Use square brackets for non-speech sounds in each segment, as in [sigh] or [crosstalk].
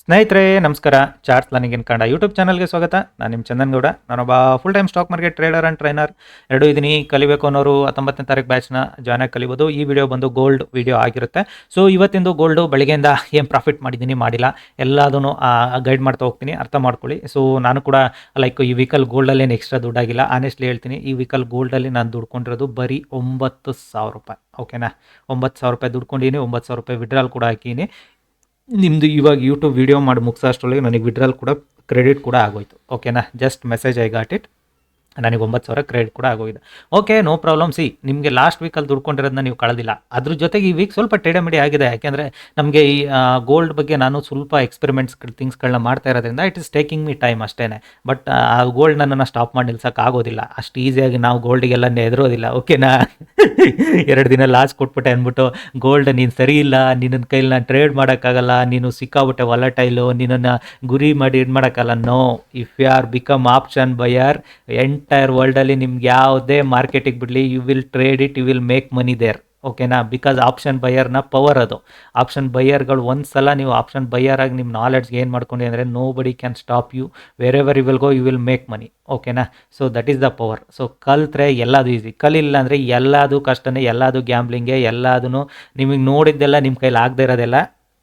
ಸ್ನೇಹಿತರೆ, ನಮಸ್ಕಾರ. Charts learning in YouTube ಚಾನಲ್ಗೆ ಸ್ವಾಗತ. ನಾನು ನಿಮ್ಮ ಚಂದನ್ ಗೌಡ. ನಾನೊಬ್ಬ full time stock market trader and trainer ಎರಡು ಇದೀನಿ. ಕಲಿಬೇಕು ಅನ್ನೋರು ಹತ್ತೊಂಬತ್ತನೇ ತಾರೀಕು ಬ್ಯಾಚ್ನ ಜಾಯ್ನ್ ಆಗಿ ಕಲಿಬೋದು. ಈ ವಿಡಿಯೋ ಬಂದು ಗೋಲ್ಡ್ ವಿಡಿಯೋ ಆಗಿರುತ್ತೆ. ಸೊ ಇವತ್ತಿಂದು ಗೋಲ್ಡು ಬೆಳಗ್ಗೆಯಿಂದ ಏನು ಪ್ರಾಫಿಟ್ ಮಾಡಿದ್ದೀನಿ ಮಾಡಿಲ್ಲ. ಎಲ್ಲದೂ ಗೈಡ್ ಮಾಡ್ತಾ ಹೋಗ್ತೀನಿ. ಅರ್ಥ ಮಾಡ್ಕೊಳ್ಳಿ. ಸೊ ನಾನು ಕೂಡ ಲೈಕ್ ಈ ವೀಕಲ್ ಗೋಲ್ಡಲ್ಲಿ ಏನು ಎಕ್ಸ್ಟ್ರಾ ದುಡ್ಡಾಗಿಲ್ಲ. ಆನೆಸ್ಟ್ಲಿ ಹೇಳ್ತೀನಿ, ಈ ವೀಕಲ್ ಗೋಲ್ಡಲ್ಲಿ ನಾನು ದುಡ್ಕೊಂಡಿರೋದು ಬರೀ ಒಂಬತ್ತು ಸಾವಿರ ರೂಪಾಯಿ. ಓಕೆನಾ ಒಂಬತ್ತು ಸಾವಿರ ರೂಪಾಯಿ ದುಡ್ಕೊಂಡಿನಿ ಒಂಬತ್ತು ಸಾವಿರ ರೂಪಾಯಿ ವಿಡ್ರಾಲ್ ಕೂಡ ಹಾಕೀನಿ ನಿಮ್ಮದು ಇವಾಗ ಯೂಟ್ಯೂಬ್ ವೀಡಿಯೋ ಮಾಡಿ ಮುಗಿಸೋ ಅಷ್ಟರೊಳಗೆ ನನಗೆ ವಿಡ್ರಾಲ್ ಕೂಡ ಕ್ರೆಡಿಟ್ ಕೂಡ ಆಗೋಯ್ತು. ಓಕೆನಾ just message I got it ನನಗೆ ಒಂಬತ್ತು ಸಾವಿರ ಕ್ರೆಡಿಟ್ ಕೂಡ ಆಗೋಗಿದೆ. ಓಕೆ ನೋ ಪ್ರಾಬ್ಲಮ್ ಸಿ ನಿಮಗೆ ಲಾಸ್ಟ್ ವೀಕಲ್ಲಿ ದುಡ್ಕೊಂಡಿರೋದನ್ನ ನೀವು ಕಳೆದಿಲ್ಲ. ಅದ್ರ ಜೊತೆಗೆ ಈ ವೀಕ್ ಸ್ವಲ್ಪ ಟೇಡಮಿಡಿ ಆಗಿದೆ. ಯಾಕೆಂದರೆ ನಮಗೆ ಈ ಗೋಲ್ಡ್ ಬಗ್ಗೆ ನಾನು ಸ್ವಲ್ಪ ಎಕ್ಸ್ಪೆರಿಮೆಂಟ್ಸ್ ಥಿಂಗ್ಸ್ಗಳನ್ನ ಮಾಡ್ತಾ ಇರೋದ್ರಿಂದ it is taking me time ಅಷ್ಟೇ ಬಟ್ ಆ ಗೋಲ್ಡ್ ನನ್ನನ್ನು ಸ್ಟಾಪ್ ಮಾಡಿ ನಿಲ್ಸೋಕೆ ಆಗೋದಿಲ್ಲ. ಅಷ್ಟು ಈಸಿಯಾಗಿ ನಾವು ಗೋಲ್ಡಿಗೆಲ್ಲ ಎದುರೋದಿಲ್ಲ ಓಕೆನಾ [laughs] ಎರಡು ದಿನ ಲಾಸ್ ಕೊಟ್ಬಿಟ್ಟೆ ಅಂದ್ಬಿಟ್ಟು ಗೋಲ್ಡ್ ನೀನು ಸರಿ ಇಲ್ಲ. ನಿನ್ನ ಕೈಲಿ ನಾನು ಟ್ರೇಡ್ ಮಾಡೋಕ್ಕಾಗಲ್ಲ. ನೀನು ಸಿಕ್ಕಾಬಿಟ್ಟೆ ವಾಲಟೈಲು ನಿನ್ನನ್ನು ಗುರಿ ಮಾಡಿ ಇದು ಮಾಡೋಕ್ಕಲ್ಲ no if you are become option buyer entire ವರ್ಲ್ಡಲ್ಲಿ ನಿಮ್ಗೆ ಯಾವುದೇ ಮಾರ್ಕೆಟಿಗೆ ಬಿಡಲಿ you will trade it you will make money there ಓಕೆನಾ ಬಿಕಾಸ್ ಆಪ್ಷನ್ ಬೈಯರ್ನ ಪವರ್ ಅದು. ಆಪ್ಷನ್ ಬೈಯರ್ಗಳು ಒಂದು ಸಲ ನೀವು ಆಪ್ಷನ್ ಬೈಯರ್ ಆಗಿ ನಿಮ್ಮ ನಾಲೆಡ್ಜ್ಗೆ ಏನು ಮಾಡ್ಕೊಂಡಿ ಅಂದರೆ nobody can stop you wherever you will go you will make money ಓಕೆನಾ so that is the power so ಕಲ್ತ್ರೆ ಎಲ್ಲದು ಈಸಿ ಕಲಿಲ್ಲ ಅಂದರೆ ಎಲ್ಲದು ಕಷ್ಟನೇ, ಎಲ್ಲದು ಗ್ಯಾಮ್ಲಿಂಗೆ ಎಲ್ಲದೂ ನಿಮಗೆ ನೋಡಿದ್ದೆಲ್ಲ ನಿಮ್ಮ ಕೈಲಿ ಆಗದೆ ಇರೋದೆಲ್ಲ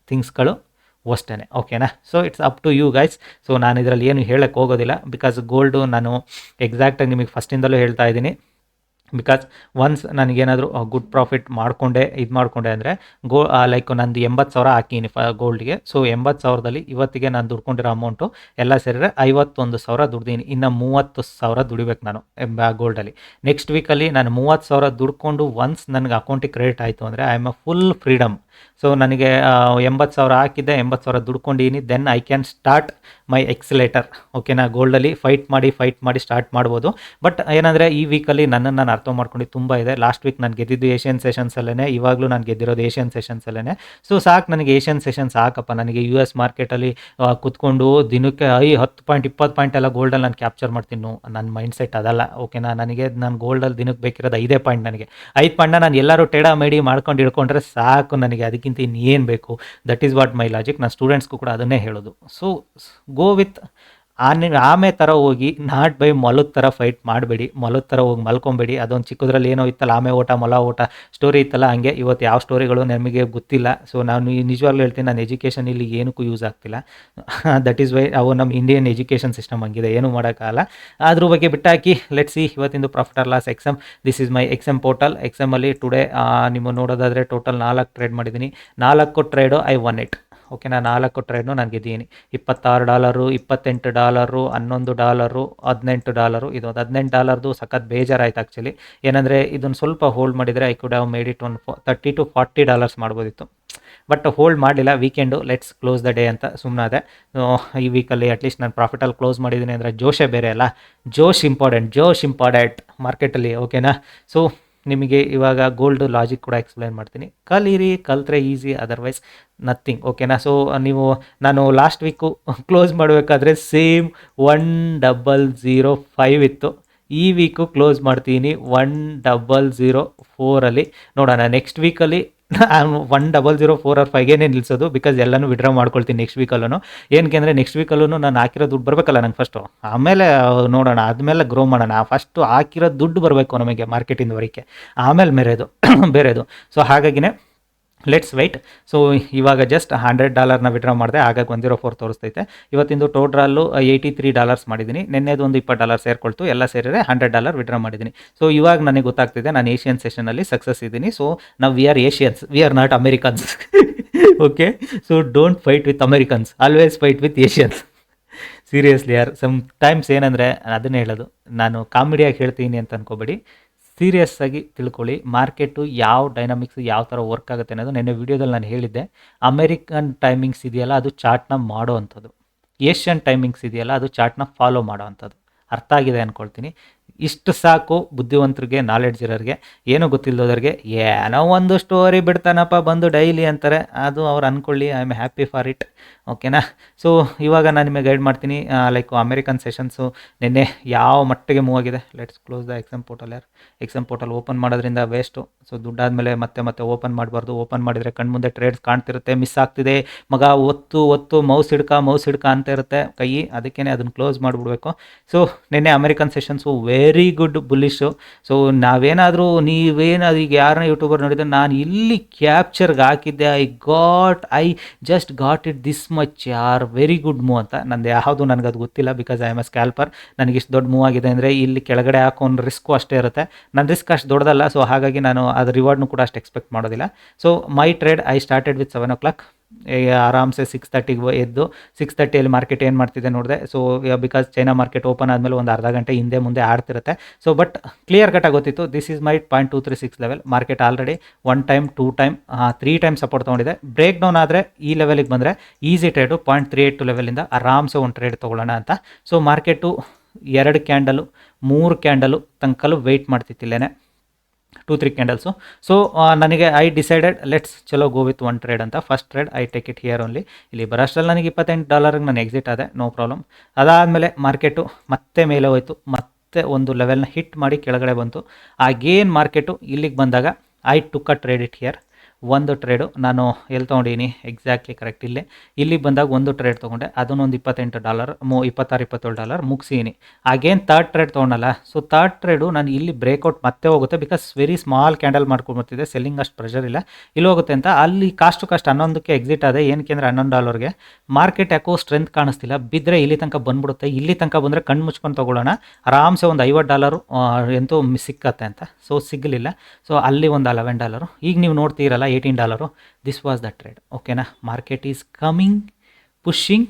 ಥಿಂಗ್ಸ್ಗಳು ಅಷ್ಟೇ ಓಕೆನಾ so it's up to you guys so ನಾನು ಇದರಲ್ಲಿ ಏನು ಹೇಳಕ್ಕೆ ಹೋಗೋದಿಲ್ಲ. ಬಿಕಾಸ್ ಗೋಲ್ಡು ನಾನು ಎಕ್ಸಾಕ್ಟಾಗಿ ನಿಮಗೆ ಫಸ್ಟಿಂದಲೂ ಹೇಳ್ತಾ ಇದ್ದೀನಿ. ಬಿಕಾಸ್ ಒನ್ಸ್ ನನಗೇನಾದರೂ ಗುಡ್ ಪ್ರಾಫಿಟ್ ಮಾಡಿಕೊಂಡೆ, ಇದು ಮಾಡಿಕೊಂಡೆ ಅಂದರೆ, ಗೋ ಲೈಕ್ ನಂದು ಎಂಬತ್ತು ಸಾವಿರ ಹಾಕೀನಿ ಫ ಗೋಲ್ಡ್ಗೆ ಸೊ ಎಂಬತ್ತು ಸಾವಿರದಲ್ಲಿ ಇವತ್ತಿಗೆ ನಾನು ದುಡ್ಕೊಂಡಿರೋ ಅಮೌಂಟು ಎಲ್ಲ ಸೇರಿದ್ರೆ ಐವತ್ತೊಂದು ಸಾವಿರ ದುಡ್ದೀನಿ. ಇನ್ನು ಮೂವತ್ತು ಸಾವಿರ ದುಡಿಬೇಕು ನಾನು ಗೋಲ್ಡಲ್ಲಿ ನೆಕ್ಸ್ಟ್ ವೀಕಲ್ಲಿ ನಾನು ಮೂವತ್ತು ಸಾವಿರ ದುಡ್ಕೊಂಡು ಒನ್ಸ್ ನನಗೆ ಅಕೌಂಟಿಗೆ ಕ್ರೆಡಿಟ್ ಆಯಿತು ಅಂದರೆ I am a full freedom so ನನಗೆ ಎಂಬತ್ತು ಸಾವಿರ ಹಾಕಿದ್ದೆ, ಎಂಬತ್ತು ಸಾವಿರ ದುಡ್ಕೊಂಡಿನಿ then I can start my accelerator ಓಕೆನಾ ಗೋಲ್ಡಲ್ಲಿ ಫೈಟ್ ಮಾಡಿ ಫೈಟ್ ಮಾಡಿ ಸ್ಟಾರ್ಟ್ ಮಾಡ್ಬೋದು. ಬಟ್ ಏನಂದರೆ, ಈ ವೀಕಲ್ಲಿ ನನ್ನನ್ನು ನಾನು ಅರ್ಥ ಮಾಡ್ಕೊಂಡು ತುಂಬ ಇದೆ. ಲಾಸ್ಟ್ ವೀಕ್ ನಾನು ಗೆದ್ದಿದ್ದು ಏಷ್ಯನ್ ಸೆಷನ್ಸಲ್ಲೇ ಇವಾಗಲೂ ನಾನು ಗೆದ್ದಿರೋದು ಏಷ್ಯನ್ ಸೆಷನ್ಸಲ್ಲೇ ಸೊ ಸಾಕು ನನಗೆ ಏಷ್ಯನ್ ಸೆಷನ್ಸ್ ಸಾಕಪ್ಪ. ನನಗೆ ಯು ಎಸ್ ಮಾರ್ಕೆಟಲ್ಲಿ ಕುತ್ಕೊಂಡು ದಿನಕ್ಕೆ ಐ, ಹತ್ತು ಪಾಯಿಂಟ್ ಇಪ್ಪತ್ತು ಪಾಯಿಂಟ್ ಎಲ್ಲ ಗೋಲ್ಡಲ್ಲಿ ನಾನು ಕ್ಯಾಪ್ಚರ್ ಮಾಡ್ತೀನಿ ನನ್ನ ಮೈಂಡ್ ಸೆಟ್ ಅದಲ್ಲ ಓಕೆನಾ ನನಗೆ, ನಾನು ಗೋಲ್ಡಲ್ಲಿ ದಿನಕ್ಕೆ ಬೇಕಿರೋದು ಐದೇ ಪಾಯಿಂಟ್ ನನಗೆ. ಐದು ಪಾಯಿಂಟ್ನ ನಾನು ಎಲ್ಲರೂ ಟೇಡ ಮೇಡಿ ಮಾಡ್ಕೊಂಡು ಹಿಡ್ಕೊಂಡ್ರೆ ಸಾಕು ನನಗೆ. ಅದಕ್ಕಿಂತ ಇನ್ನೇನು ಬೇಕು? That is what my logic ನಾನು ಸ್ಟೂಡೆಂಟ್ಸ್ಗೂ ಕೂಡ ಅದನ್ನೇ ಹೇಳೋದು. ಸೊ ಗೋ ವಿತ್ ಆನೆ, ಆಮೆ ಥರ ಹೋಗಿ ನಾಟ್ ಬೈ ಮೊಲದ ಥರ ಫೈಟ್ ಮಾಡಬೇಡಿ ಮೊಲದ ಥರ ಹೋಗಿ ಮಲ್ಕೊಬೇಡಿ. ಅದೊಂದು ಚಿಕ್ಕದ್ರಲ್ಲಿ ಏನೋ ಇತ್ತಲ್ಲ, ಆಮೆ ಓಟ, ಮೊಲ ಓಟ ಸ್ಟೋರಿ ಇತ್ತಲ್ಲ, ಹಂಗೆ ಇವತ್ತು ಯಾವ ಸ್ಟೋರಿಗಳು ನಮಗೆ ಗೊತ್ತಿಲ್ಲ. ಸೊ ನಾನು ನಿಜವಾಗ್ಲೂ ಹೇಳ್ತೀನಿ, ನಾನು ಎಜುಕೇಷನ್ ಇಲ್ಲಿ ಏನಕ್ಕೂ ಯೂಸ್ ಆಗ್ತಿಲ್ಲ. ದಟ್ ಈಸ್ ವೈ ಅವು ನಮ್ಮ ಇಂಡಿಯನ್ ಎಜುಕೇಷನ್ ಸಿಸ್ಟಮ್ ಹಂಗಿದೆ, ಏನೂ ಮಾಡೋಕ್ಕಾಗಲ್ಲ. ಅದ್ರ ಬಗ್ಗೆ ಬಿಟ್ಟಾಕಿ let see ಇವತ್ತಿಂದು profit or loss exam this is my exam portal ಎಕ್ಸಮಲ್ಲಿ today ನಿಮ್ಮ ನೋಡೋದಾದರೆ ಟೋಟಲ್ ನಾಲ್ಕು ಟ್ರೇಡ್ ಮಾಡಿದ್ದೀನಿ. ನಾಲ್ಕು ಟ್ರೇಡು ಐ ಒನ್ ಇಟ್ ಓಕೆನಾ? ನಾಲ್ಕು ಟ್ರೇಡ್ನು ನಾನು ಇಪ್ಪತ್ತಾರು ಡಾಲರು ಇಪ್ಪತ್ತೆಂಟು ಡಾಲರು ಹನ್ನೊಂದು ಡಾಲರು ಹದಿನೆಂಟು ಡಾಲರು ಇದು ಹದಿನೆಂಟು ಡಾಲರ್ದು ಸಖತ್ ಬೇಜಾರಾಯ್ತು ಆ್ಯಕ್ಚುಲಿ ಏನಂದರೆ ಇದನ್ನು ಸ್ವಲ್ಪ ಹೋಲ್ಡ್ ಮಾಡಿದರೆ I could have made it one thirty two forty dollars ಮಾಡ್ಬೋದಿತ್ತು. ಬಟ್ ಹೋಲ್ಡ್ ಮಾಡಲಿಲ್ಲ weekend let's close the day ಅಂತ ಸುಮ್ಮನಾದೆ ಈ ವೀಕಲ್ಲಿ ಅಟ್ಲೀಸ್ಟ್ ನಾನು ಪ್ರಾಫಿಟಲ್ಲಿ ಕ್ಲೋಸ್ ಮಾಡಿದ್ದೀನಿ ಅಂದರೆ ಜೋಶೇ ಬೇರೆ ಅಲ್ಲ? ಜೋಶ್ ಇಂಪಾರ್ಟೆಂಟ್ ಜೋಶ್ ಇಂಪಾರ್ಟೆಂಟ್ ಮಾರ್ಕೆಟಲ್ಲಿ ಓಕೆನಾ ಸೊ ನಿಮಗೆ ಇವಾಗ ಗೋಲ್ಡ್ ಲಾಜಿಕ್ ಕೂಡ ಎಕ್ಸ್ಪ್ಲೈನ್ ಮಾಡ್ತೀನಿ. ಕಲೀರಿ, ಕಲ್ತ್ರೆ ಈಸಿ ಅದರ್ವೈಸ್ ನಥಿಂಗ್ ಓಕೆನಾ ಸೊ ನೀವು, ನಾನು ಲಾಸ್ಟ್ ವೀಕು ಕ್ಲೋಸ್ ಮಾಡಬೇಕಾದ್ರೆ same one double zero five ಇತ್ತು. ಈ ವೀಕು ಕ್ಲೋಸ್ ಮಾಡ್ತೀನಿ ಒನ್ ಡಬಲ್ ಝೀರೋ ಫೋರಲ್ಲಿ ನೋಡೋಣ ನೆಕ್ಸ್ಟ್ ವೀಕಲ್ಲಿ one double zero four or ಫೈವ್ಗೆ ನಿಲ್ಲಿಸೋದು ಬಿಕಾಸ್ ಎಲ್ಲನೂ ವಿಡ್ರಾ ಮಾಡ್ಕೊಳ್ತೀನಿ ನೆಕ್ಸ್ಟ್ ವೀಕಲ್ಲೂ ಏನಕ್ಕೆ ಅಂದರೆ ನೆಕ್ಸ್ಟ್ ವೀಕಲ್ಲೂ ನಾನು ಹಾಕಿರೋ ದುಡ್ಡು ಬರಬೇಕಲ್ಲ ನಂಗೆ ಫಸ್ಟು ಆಮೇಲೆ ನೋಡೋಣ, ಆದಮೇಲೆ ಗ್ರೋ ಮಾಡೋಣ. ಫಸ್ಟು ಹಾಕಿರೋ ದುಡ್ಡು ಬರಬೇಕು ನಮಗೆ ಮಾರ್ಕೆಟಿಂದ ವರೆಗೆ ಆಮೇಲೆ ಮೇರೆದು, [coughs] ಬೇರೆದು. ಸೊ ಹಾಗಾಗಿನೇ ಲೆಟ್ಸ್ ವೆಯ್ಟ್ ಸೊ ಇವಾಗ ಜಸ್ಟ್ ಹಂಡ್ರೆಡ್ ಡಾಲರ್ನ ವಿಡ್ರಾ ಮಾಡಿದೆ, ಆಗಾಗ ಒನ್ ಜೀರೋ ಫೋರ್ ತೋರಿಸ್ತೈತೆ. ಇವತ್ತಿಂದು ಟೋಟ್ರಲ್ಲು ಏಯ್ಟಿ ತ್ರೀ ಡಾಲರ್ಸ್ ಮಾಡಿದ್ದೀನಿ ನಿನ್ನೆದು ಒಂದು ಇಪ್ಪತ್ತು ಡಾಲರ್ ಸೇರ್ಕೊಳ್ತು, ಎಲ್ಲ ಸೇರಿದರೆ ಹಂಡ್ರೆಡ್ ಡಾಲರ್ ವಿಡ್ರಾ ಮಾಡಿದ್ದೀನಿ ಸೊ ಇವಾಗ ನನಗೆ ಗೊತ್ತಾಗ್ತಿದೆ, ನಾನು ಏಷ್ಯನ್ ಸೆಷನಲ್ಲಿ ಸಕ್ಸಸ್ ಇದ್ದೀನಿ. ಸೊ ನಾವು we are Asians we are not Americans okay so don't fight with Americans always fight with Asians seriously ಯಾರ್? ಸಮ್ ಟೈಮ್ಸ್ ಏನಂದರೆ, ಅದನ್ನೇ ಹೇಳೋದು. ನಾನು ಕಾಮಿಡಿಯಾಗಿ ಹೇಳ್ತೀನಿ ಅಂತ ಅನ್ಕೋಬೇಡಿ. ಸೀರಿಯಸ್ ಆಗಿ ತಿಳ್ಕೊಳ್ಳಿ. ಮಾರ್ಕೆಟು ಯಾವ ಡೈನಾಮಿಕ್ಸ್ ಯಾವ ಥರ ವರ್ಕ್ ಆಗುತ್ತೆ ಅನ್ನೋದು ನಿನ್ನೆ ವಿಡಿಯೋದಲ್ಲಿ ನಾನು ಹೇಳಿದ್ದೆ. ಅಮೆರಿಕನ್ ಟೈಮಿಂಗ್ಸ್ ಇದೆಯಲ್ಲ, ಅದು ಚಾರ್ಟ್ನ ಮಾಡೋ ಅಂಥದ್ದು. ಏಷ್ಯನ್ ಟೈಮಿಂಗ್ಸ್ ಇದೆಯಲ್ಲ, ಅದು ಚಾರ್ಟ್ನ ಫಾಲೋ ಮಾಡೋ ಅಂಥದ್ದು. ಅರ್ಥ ಆಗಿದೆ ಅಂದ್ಕೊಳ್ತೀನಿ ಇಷ್ಟು ಸಾಕು ಬುದ್ಧಿವಂತರಿಗೆ ನಾಲೆಡ್ಜ್ ಇರೋರಿಗೆ. ಏನೂ ಗೊತ್ತಿಲ್ಲದವ್ರಿಗೆ ಏನೋ ಒಂದು ಸ್ಟೋರಿ ಬಿಡ್ತಾನಪ್ಪ, ಬಂದು ಡೈಲಿ ಅಂತಾರೆ. ಅದು ಅವ್ರು ಅಂದ್ಕೊಳ್ಳಿ I am happy for it ಓಕೆನಾ ಸೊ ಇವಾಗ ನಾನು ನಿಮಗೆ ಗೈಡ್ ಮಾಡ್ತೀನಿ. ಲೈಕ್ ಅಮೆರಿಕನ್ ಸೆಷನ್ಸು ನಿನ್ನೆ ಯಾವ ಮಟ್ಟಿಗೆ ಮೂವ್ ಆಗಿದೆ. Let's close the exam portal ಯಾರು ಎಕ್ಸಾಮ್ ಪೋರ್ಟಲ್ ಓಪನ್ ಮಾಡೋದ್ರಿಂದ ವೇಸ್ಟು ಸೊ ದುಡ್ಡಾದಮೇಲೆ ಮತ್ತೆ ಮತ್ತೆ ಓಪನ್ ಮಾಡಬಾರ್ದು. ಓಪನ್ ಮಾಡಿದರೆ ಕಣ್ಮುಂದೆ ಟ್ರೇಡ್ಸ್ ಕಾಣ್ತಿರುತ್ತೆ ಮಿಸ್ ಆಗ್ತಿದೆ. ಮಗ ಒತ್ತು ಒತ್ತು ಮೌಸ್ ಹಿಡ್ಕ ಮೌಸ್ ಹಿಡ್ಕ ಅಂತ ಇರುತ್ತೆ ಕೈ. ಅದಕ್ಕೇ ಅದನ್ನು ಕ್ಲೋಸ್ ಮಾಡಿಬಿಡ್ಬೇಕು. ಸೊ ನಿನ್ನೆ American sessions very good bullish so ನಾವೇನಾದರೂ ನೀವೇನಾದ್ರು ಈಗ ಯಾರನ್ನ ಯೂಟ್ಯೂಬರ್ ನೋಡಿದ್ರೆ ನಾನು ಇಲ್ಲಿ ಕ್ಯಾಪ್ಚರ್ಗೆ ಹಾಕಿದ್ದೆ. I got I just got it this much ಯಾರ್ ವೆರಿ ಗುಡ್ ಮೂವ್ ಅಂತ. ನಂದು ಯಾವುದು ನನಗೆ ಅದು ಗೊತ್ತಿಲ್ಲ because I am a scalper ನನಗೆ ಇಷ್ಟು ದೊಡ್ಡ ಮೂವ್ ಆಗಿದೆ ಅಂದರೆ ಇಲ್ಲಿ ಕೆಳಗಡೆ ಹಾಕೊಂಡು ರಿಸ್ಕು ಅಷ್ಟೇ ಇರುತ್ತೆ. ನನ್ನ ರಿಸ್ಕ್ ಅಷ್ಟು ದೊಡ್ಡದಲ್ಲ ಸೊ ಹಾಗಾಗಿ ನಾನು ಅದು ರಿವಾರ್ಡ್ನು ಕೂಡ ಅಷ್ಟು ಎಕ್ಸ್ಪೆಕ್ಟ್ ಮಾಡೋದಿಲ್ಲ. So my trade I started with seven o'clock ಆರಾಮ್ಸೆ ಸಿಕ್ಸ್ ತರ್ಟಿಗೆ ಎದ್ದು ಸಿಕ್ಸ್ ತರ್ಟಿಯಲ್ಲಿ ಮಾರ್ಕೆಟ್ ಏನು ಮಾಡ್ತಿದೆ ನೋಡಿದೆ. So because China market open ಆದಮೇಲೆ ಒಂದು ಅರ್ಧ ಗಂಟೆ ಹಿಂದೆ ಮುಂದೆ ಆಡ್ತಿರುತ್ತೆ. So but clear cut ಆಗೋತಿತ್ತು. This is my point two three six level market already one time two time three time support ತೊಗೊಂಡಿದೆ. Break down ಆದರೆ ಈ ಲೆವೆಲಿಗೆ ಬಂದರೆ easy trade point three eight two ಲೆವೆಲಿಂದ ಆರಾಮ್ಸೆ ಒಂದು ಟ್ರೇಡ್ ತೊಗೊಳ್ಳೋಣ ಅಂತ. ಸೊ ಮಾರ್ಕೆಟು ಎರಡು candle ಮೂರು ಕ್ಯಾಂಡಲು ತನಕಲ್ಲೂ ವೆಯ್ಟ್ ಮಾಡ್ತಿತ್ತಿಲ್ಲೇನೆ ಟೂ ತ್ರೀ ಕ್ಯಾಂಡಲ್ಸು ಸೊ ನನಗೆ ಐ ಡಿಸೈಡೆಡ್ ಲೆಟ್ಸ್ ಚಲೋ ಗೋ ವಿತ್ ಒನ್ ಟ್ರೇಡ್ ಅಂತ. First trade I take it here only ಇಲ್ಲಿ ಬರೋಷ್ಟರಲ್ಲಿ ನನಗೆ ಇಪ್ಪತ್ತೆಂಟು ಡಾಲರ್ಗೆ ನಾನು ಎಕ್ಸಿಟ್ ಆದೆ ನೋ ಪ್ರಾಬ್ಲಮ್ ಅದಾದಮೇಲೆ ಮಾರ್ಕೆಟು ಮತ್ತೆ ಮೇಲೆ ಹೋಯಿತು. ಮತ್ತೆ ಒಂದು ಲೆವೆಲ್ನ ಹಿಟ್ ಮಾಡಿ ಕೆಳಗಡೆ ಬಂತು. ಆಗೇನು ಮಾರ್ಕೆಟು ಇಲ್ಲಿಗೆ ಬಂದಾಗ I took a trade it here ಒಂದು ಟ್ರೇಡು ನಾನು ಎಲ್ಲಿ ತೊಗೊಂಡಿನಿ ಎಕ್ಸಾಕ್ಟ್ಲಿ ಕರೆಕ್ಟ್ ಇಲ್ಲೇ. ಇಲ್ಲಿ ಬಂದಾಗ ಒಂದು ಟ್ರೇಡ್ ತೊಗೊಂಡೆ. ಅದನ್ನೊಂದು ಇಪ್ಪತ್ತೆಂಟು ಡಾಲರ್ ಮೂ, ಇಪ್ಪತ್ತಾರು, ಇಪ್ಪತ್ತೇಳು ಡಾಲರ್ ಮುಗಿಸೀನಿ ಆಗೇನು ತರ್ಡ್ ಟ್ರೇಡ್ ತೊಗೊಂಡಲ್ಲ. ಸೊ ತರ್ಡ್ ಟ್ರೇಡು ನಾನು ಇಲ್ಲಿ ಬ್ರೇಕ್ಔಟ್ ಮತ್ತೆ ಹೋಗುತ್ತೆ ಬಿಕಾಸ್ ವೆರಿ ಸ್ಮಾಲ್ ಕ್ಯಾಂಡಲ್ ಮಾಡ್ಕೊಂಡು ಬರ್ತಿದೆ. ಸೆಲ್ಲಿಂಗ್ ಅಷ್ಟು ಪ್ರೆಷರ್ ಇಲ್ಲ. ಇಲ್ಲಿ ಹೋಗುತ್ತೆ ಅಂತ. ಅಲ್ಲಿ ಕಾಸ್ಟ್ ಕಾಸ್ಟ್ ಹನ್ನೊಂದಕ್ಕೆ ಎಕ್ಸಿಟ್ ಆದೆ. ಏನಕ್ಕೆ ಅಂದರೆ ಹನ್ನೊಂದು ಡಾಲರ್ಗೆ ಮಾರ್ಕೆಟ್ ಯಾಕೋ ಸ್ಟ್ರೆಂತ್ ಕಾಣಿಸ್ತಿಲ್ಲ. ಬಿದ್ದರೆ ಇಲ್ಲಿ ತನಕ ಬಂದ್ಬಿಡುತ್ತೆ. ಇಲ್ಲಿ ತನಕ ಬಂದರೆ ಕಣ್ಣು ಮುಚ್ಕೊಂಡು ತೊಗೊಳ್ಳೋಣ. ಆರಾಮ್ಸೆ ಒಂದು ಐವತ್ತು ಡಾಲರು ಎಂತೂ ಸಿಕ್ಕತ್ತೆ ಅಂತ. ಸೊ ಸಿಗಲಿಲ್ಲ. ಸೊ ಅಲ್ಲಿ ಒಂದು ಅಲೆವೆನ್ ಡಾಲರು ಈಗ ನೀವು ನೋಡ್ತೀರಲ್ಲ eighteen dollar this was the trade ಓಕೆನಾ market is coming pushing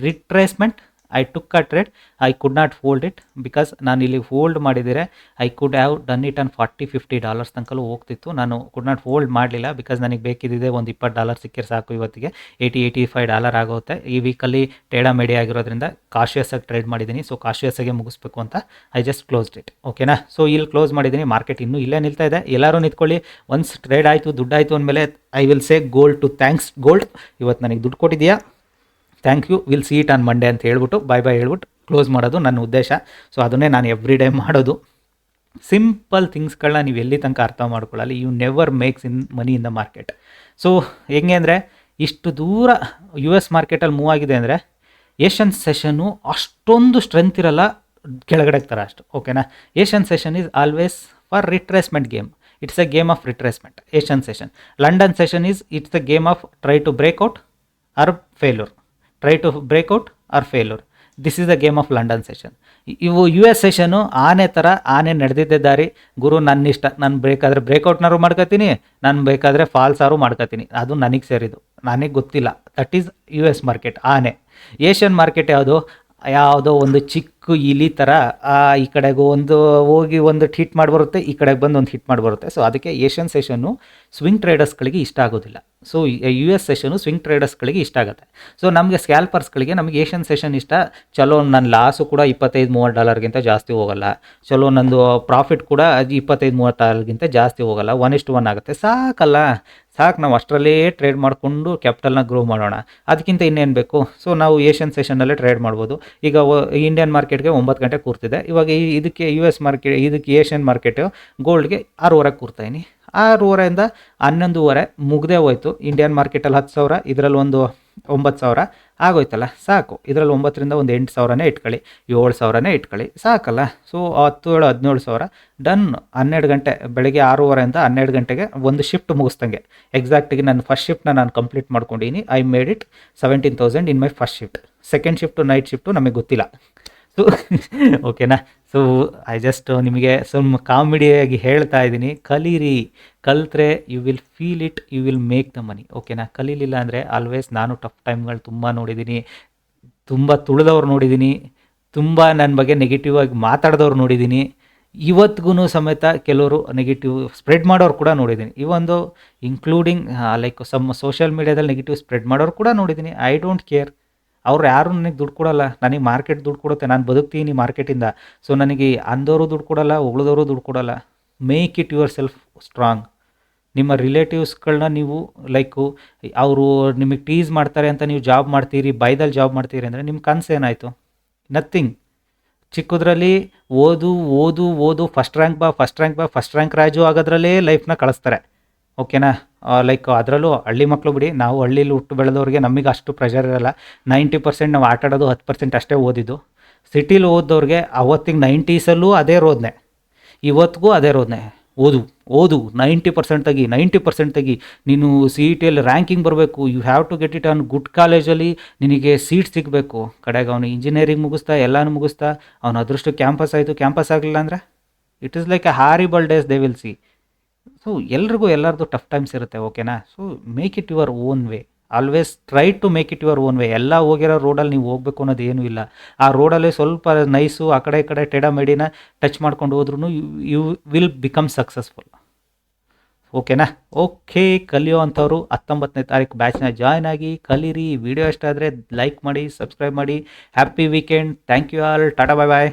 retracement I took a trade I could not hold it because ನಾನು ಇಲ್ಲಿ ಹೋಲ್ಡ್ ಮಾಡಿದರೆ I could have done it on forty fifty dollars ತನಕಲೂ ಹೋಗ್ತಿತ್ತು. ನಾನು could not hold ಮಾಡಲಿಲ್ಲ because ನನಗೆ ಬೇಕಿದ್ದಿದೆ ಒಂದು ಇಪ್ಪತ್ತು ಡಾಲರ್ ಸಿಕ್ಕಿದ್ರೆ ಸಾಕು ಇವತ್ತಿಗೆ. ಏಯ್ಟಿ ಏಯ್ಟಿ ಫೈವ್ ಡಾಲರ್ ಆಗುತ್ತೆ. ಈ ವೀಕಲ್ಲಿ ಟೇಡಾ ಮೇಡಿ ಆಗಿರೋದ್ರಿಂದ ಕಾಶಿಯಸ್ ಆಗಿ ಟ್ರೇಡ್ ಮಾಡಿದ್ದೀನಿ. ಸೊ ಕಾಶಿಯಸ್ ಆಗಿ ಮುಗಿಸ್ಬೇಕು ಅಂತ ಐ ಜಸ್ಟ್ ಕ್ಲೋಸ್ಡ್ ಇಟ್ ಓಕೆನಾ ಸೊ ಇಲ್ಲಿ ಕ್ಲೋಸ್ ಮಾಡಿದ್ದೀನಿ. ಮಾರ್ಕೆಟ್ ಇನ್ನೂ ಇಲ್ಲೇ ನಿಲ್ತಾ ಇದೆ. ಎಲ್ಲರೂ ನಿಂತ್ಕೊಳ್ಳಿ. ಒನ್ಸ್ ಟ್ರೇಡ್ ಆಯಿತು ದುಡ್ಡಾಯಿತು ಅಂದಮೇಲೆ I will say gold to thanks gold ಇವತ್ತು ನನಗೆ ದುಡ್ಡು ಕೊಟ್ಟಿದೆಯಾ thank you. Will see it on Monday ಅಂತ ಹೇಳ್ಬಿಟ್ಟು ಬಾಯ್ ಬಾಯ್ ಹೇಳ್ಬಿಟ್ಟು ಕ್ಲೋಸ್ ಮಾಡೋದು ನನ್ನ ಉದ್ದೇಶ. ಸೊ, ಅದನ್ನೇ ನಾನು ಎವ್ರಿ ಡೇ ಮಾಡೋದು. ಸಿಂಪಲ್ ಥಿಂಗ್ಸ್ಗಳನ್ನ ನೀವು ಎಲ್ಲಿ ತನಕ ಅರ್ಥ ಮಾಡ್ಕೊಳ್ಳಲ್ಲ you never makes in money in the market. So, ಹೆಂಗೆ ಅಂದರೆ, ಇಷ್ಟು ದೂರ ಯು ಎಸ್ ಮಾರ್ಕೆಟಲ್ಲಿ ಮೂವ್ ಆಗಿದೆ ಅಂದರೆ, ಏಷ್ಯನ್ ಸೆಷನ್ನು ಅಷ್ಟೊಂದು ಸ್ಟ್ರೆಂತ್ ಇರಲ್ಲ, ಕೆಳಗಡೆ ಥರ ಅಷ್ಟು. ಓಕೆನಾ? Asian session is always for retracement game. It's a game of retracement, Asian session. London session is it's the game of try to breakout or failure. Try to breakout or failure this is the game of London session ಇವು U S session ಆನೆ ಥರ ಆನೆ ನಡೆದಿದ್ದೆ ದಾರಿ. ಗುರು ನನ್ನ ಇಷ್ಟ, ನಾನು ಬೇಕಾದರೆ ಬ್ರೇಕ್ಔಟ್ನಾರು ಮಾಡ್ಕೋತೀನಿ, ನಾನು ಬೇಕಾದರೆ ಫಾಲ್ಸಾರು ಮಾಡ್ಕೋತೀನಿ. ಅದು ನನಗೆ ಸೇರಿದ್ದು. ನನಗೆ ಗೊತ್ತಿಲ್ಲ. That is U S market ಆನೆ. ಏಷ್ಯನ್ ಮಾರ್ಕೆಟ್ ಯಾವುದು? ಯಾವುದೋ ಒಂದು ಚಿಕ್ಕ ಇಲಿ ಥರ ಈ ಕಡೆಗೂ ಒಂದು, ಹೋಗಿ ಒಂದು ಹಿಟ್ ಮಾಡಿ ಬರುತ್ತೆ, ಈ ಕಡೆಗೆ ಬಂದು ಒಂದು ಹಿಟ್ ಮಾಡಿ ಬರುತ್ತೆ. ಸೊ ಅದಕ್ಕೆ ಏಷ್ಯನ್ ಸೆಷನ್ನು ಸ್ವಿಂಗ್ ಟ್ರೇಡರ್ಸ್ಗಳಿಗೆ ಇಷ್ಟ ಆಗೋದಿಲ್ಲ. So U S session swing ಟ್ರೇಡರ್ಸ್ಗಳಿಗೆ ಇಷ್ಟ ಆಗುತ್ತೆ. ಸೊ ನಮಗೆ ಸ್ಕ್ಯಾಲ್ಪರ್ಸ್ಗಳಿಗೆ ನಮಗೆ ಏಷ್ಯನ್ ಸೆಷನ್ ಇಷ್ಟ. ಚಲೋ ನನ್ನ ಲಾಸು ಕೂಡ ಇಪ್ಪತ್ತೈದು, ಮೂವತ್ತು ಡಾಲರ್ಗಿಂತ ಜಾಸ್ತಿ ಹೋಗಲ್ಲ. ಚಲೋ, ನಂದು ಪ್ರಾಫಿಟ್ ಕೂಡ ಇಪ್ಪತ್ತೈದು, ಮೂವತ್ತು ಡಾಲರ್ಗಿಂತ ಜಾಸ್ತಿ ಹೋಗಲ್ಲ. ಒನ್ ಇಷ್ಟು ಒನ್ ಆಗುತ್ತೆ. ಸಾಕಲ್ಲ. ಸಾಕು, ನಾವು ಅಷ್ಟರಲ್ಲೇ ಟ್ರೇಡ್ ಮಾಡಿಕೊಂಡು ಕ್ಯಾಪಿಟಲ್ನ ಗ್ರೋ ಮಾಡೋಣ. ಅದಕ್ಕಿಂತ ಇನ್ನೇನು ಬೇಕು? ಸೊ ನಾವು ಏಷ್ಯನ್ ಸೆಷನ್ನಲ್ಲೇ ಟ್ರೇಡ್ ಮಾಡ್ಬೋದು. ಈಗ ಇಂಡಿಯನ್ ಮಾರ್ಕೆಟ್ಗೆ ಒಂಬತ್ತು ಗಂಟೆ ಕೂರ್ತಿದೆ. ಇವಾಗ ಇದಕ್ಕೆ ಯು ಎಸ್ ಮಾರ್ಕೆಟ್ ಇದಕ್ಕೆ ಏಷ್ಯನ್ ಮಾರ್ಕೆಟು ಗೋಲ್ಡ್ಗೆ ಆರೂವರೆಗೆ ಕೂರ್ತಾಯಿನಿ ಆರೂವರೆಯಿಂದ ಹನ್ನೊಂದುವರೆ ಮುಗ್ದೇ ಹೋಯ್ತು. ಇಂಡಿಯನ್ ಮಾರ್ಕೆಟಲ್ಲಿ ಹತ್ತು ಸಾವಿರ, ಇದರಲ್ಲಿ ಒಂದು ಒಂಬತ್ತು ಸಾವಿರ ಆಗೋಯ್ತಲ್ಲ? ಸಾಕು. ಇದರಲ್ಲಿ ಒಂಬತ್ತರಿಂದ ಒಂದು ಎಂಟು ಸಾವಿರನೇ ಇಟ್ಕೊಳ್ಳಿ. ಏಳು ಸಾವಿರನೇ ಇಟ್ಕೊಳ್ಳಿ. ಸಾಕಲ್ಲ? ಸೊ ಹತ್ತು ಏಳು ಹದಿನೇಳು ಸಾವಿರ, ಡನ್ ಹನ್ನೆರಡು ಗಂಟೆ, ಬೆಳಗ್ಗೆ ಆರೂವರೆಯಿಂದ ಹನ್ನೆರಡು ಗಂಟೆಗೆ ಒಂದು ಶಿಫ್ಟ್ ಮುಗಿಸ್ದಂಗೆ. ಎಕ್ಸಾಕ್ಟಿಗೆ ನಾನು ಫಸ್ಟ್ ಶಿಫ್ಟ್ನ ನಾನು complete ಮಾಡ್ಕೊಂಡಿನಿ I made it seventeen thousand in my first shift second shift night shift ನಮಗೆ ಗೊತ್ತಿಲ್ಲ. ಸೊ ಓಕೆನಾ ಸೊ ಐ ಜಸ್ಟ್ ನಿಮಗೆ ಸ್ವಲ್ಪ ಕಾಮಿಡಿಯಾಗಿ ಹೇಳ್ತಾ ಇದ್ದೀನಿ. ಕಲೀರಿ, ಕಲಿತ್ರೆ you will feel it you will make the money ಓಕೆನಾ ಕಲೀಲಿಲ್ಲ ಅಂದರೆ ಆಲ್ವೇಸ್ ನಾನು ಟಫ್ ಟೈಮ್ಗಳು ತುಂಬ ನೋಡಿದ್ದೀನಿ. ತುಂಬ ತುಳಿದವ್ರು ನೋಡಿದ್ದೀನಿ. ತುಂಬ ನನ್ನ ಬಗ್ಗೆ ನೆಗೆಟಿವ್ ಆಗಿ ಮಾತಾಡಿದವ್ರು ನೋಡಿದ್ದೀನಿ. ಇವತ್ತಿಗೂ ಸಮೇತ ಕೆಲವರು ನೆಗೆಟಿವ್ ಸ್ಪ್ರೆಡ್ ಮಾಡೋರು ಕೂಡ ನೋಡಿದ್ದೀನಿ. ಒಂದು ಇನ್ಕ್ಲೂಡಿಂಗ್ ಲೈಕ್ ಸಮ್ ಸೋಷಿಯಲ್ ಮೀಡಿಯಾದಲ್ಲಿ ನೆಗೆಟಿವ್ ಸ್ಪ್ರೆಡ್ ಮಾಡೋರು ಕೂಡ ನೋಡಿದ್ದೀನಿ. ಐ ಡೋಂಟ್ ಕೇರ್ ಅವ್ರು ಯಾರು ನನಗೆ ದುಡ್ಡು ಕೊಡಲ್ಲ, ನನಗೆ ಮಾರ್ಕೆಟ್ ದುಡ್ಡು ಕೊಡುತ್ತೆ, ನಾನು ಬದುಕ್ತೀನಿ ಮಾರ್ಕೆಟಿಂದ ಸೊ ನನಗೆ ಅಂದವರು ದುಡ್ಡು ಕೊಡಲ್ಲ ಉಳಿದವರು ದುಡ್ಡು ಕೊಡಲ್ಲ. Make it yourself strong ನಿಮ್ಮ ರಿಲೇಟಿವ್ಸ್ಗಳನ್ನ ನೀವು ಲೈಕು ಅವರು ನಿಮಗೆ ಟೀಸ್ ಮಾಡ್ತಾರೆ ಅಂತ ನೀವು ಜಾಬ್ ಮಾಡ್ತೀರಿ ಬೈದಲ್ಲಿ ಜಾಬ್ ಮಾಡ್ತೀರಿ ಅಂದರೆ ನಿಮ್ಮ ಕನಸು ಏನಾಯಿತು? ನಥಿಂಗ್ ಚಿಕ್ಕದ್ರಲ್ಲಿ ಓದು ಓದು ಓದು ಫಸ್ಟ್ ರ್ಯಾಂಕ್ ಬಾ ಫಸ್ಟ್ ರ್ಯಾಂಕ್ ಬಾ ಫಸ್ಟ್ ರ್ಯಾಂಕ್ ರಾಜು ಆಗೋದ್ರಲ್ಲೇ ಲೈಫ್ನ ಕಳಿಸ್ತಾರೆ. ಓಕೆನಾ? ಲೈಕ್ ಅದರಲ್ಲೂ ಹಳ್ಳಿ ಮಕ್ಕಳು ಬಿಡಿ, ನಾವು ಹಳ್ಳಿಲಿ ಹುಟ್ಟು ಬೆಳೆದವ್ರಿಗೆ ನಮಗೆ ಅಷ್ಟು ಪ್ರೆಷರ್ ಇರಲ್ಲ. ನೈಂಟಿ ಪರ್ಸೆಂಟ್ ನಾವು ಆಟ ಆಡೋದು ಹತ್ತು ಪರ್ಸೆಂಟ್ ಅಷ್ಟೇ ಓದಿದ್ದು. ಸಿಟಿಲಿ ಓದೋರಿಗೆ ಅವತ್ತಿಗೆ ನೈಂಟೀಸಲ್ಲೂ ಅದೇ ರೋದನೆ. ಇವತ್ತಿಗೂ ಅದೇ ರೋದನೆ. ಓದು ಓದು ನೈಂಟಿ ಪರ್ಸೆಂಟ್ ತೆಗಿ ನೈಂಟಿ ಪರ್ಸೆಂಟ್ ತೆಗಿ. ನೀನು ಸಿ ಇ ಟಿಯಲ್ಲಿ ರ್ಯಾಂಕಿಂಗ್ ಬರಬೇಕು you have to get it on good ಕಾಲೇಜಲ್ಲಿ ನಿನಗೆ ಸೀಟ್ ಸಿಗಬೇಕು. ಕಡೆಗೆ ಅವನು ಇಂಜಿನಿಯರಿಂಗ್ ಮುಗಿಸ್ತಾ, ಎಲ್ಲನೂ ಮುಗಿಸ್ತಾ, ಅವನ ಅದೃಷ್ಟು ಕ್ಯಾಂಪಸ್ ಆಯಿತು ಕ್ಯಾಂಪಸ್ ಆಗಲಿಲ್ಲ ಅಂದರೆ it is like a horrible days they will see so ಎಲ್ರಿಗೂ ಎಲ್ಲರದು ಟಫ್ ಟೈಮ್ಸ್ ಇರುತ್ತೆ ಓಕೆನಾ so make it your own way always try to make it your own way ಎಲ್ಲ ಹೋಗಿರೋ ರೋಡಲ್ಲಿ ನೀವು ಹೋಗ್ಬೇಕು ಅನ್ನೋದು ಏನೂ ಇಲ್ಲ. ಆ ರೋಡಲ್ಲಿ ಸ್ವಲ್ಪ ನೈಸು ಆ ಕಡೆ ಈ ಕಡೆ ಟೆಡ ಮೆಡಿನ ಟಚ್ ಮಾಡ್ಕೊಂಡು ಹೋದ್ರೂ ಯು ವಿಲ್ ಬಿಕಮ್ ಸಕ್ಸಸ್ಫುಲ್ ಓಕೆನಾ ಓಕೆ ಕಲಿಯೋ ಅಂಥವ್ರು ಹತ್ತೊಂಬತ್ತನೇ ತಾರೀಕು ಬ್ಯಾಚ್ನ ಜಾಯ್ನ್ ಆಗಿ ಕಲೀರಿ. ವಿಡಿಯೋ ಇಷ್ಟ ಆದರೆ ಲೈಕ್ ಮಾಡಿ ಸಬ್ಸ್ಕ್ರೈಬ್ ಮಾಡಿ. Happy weekend thank you all tata bye bye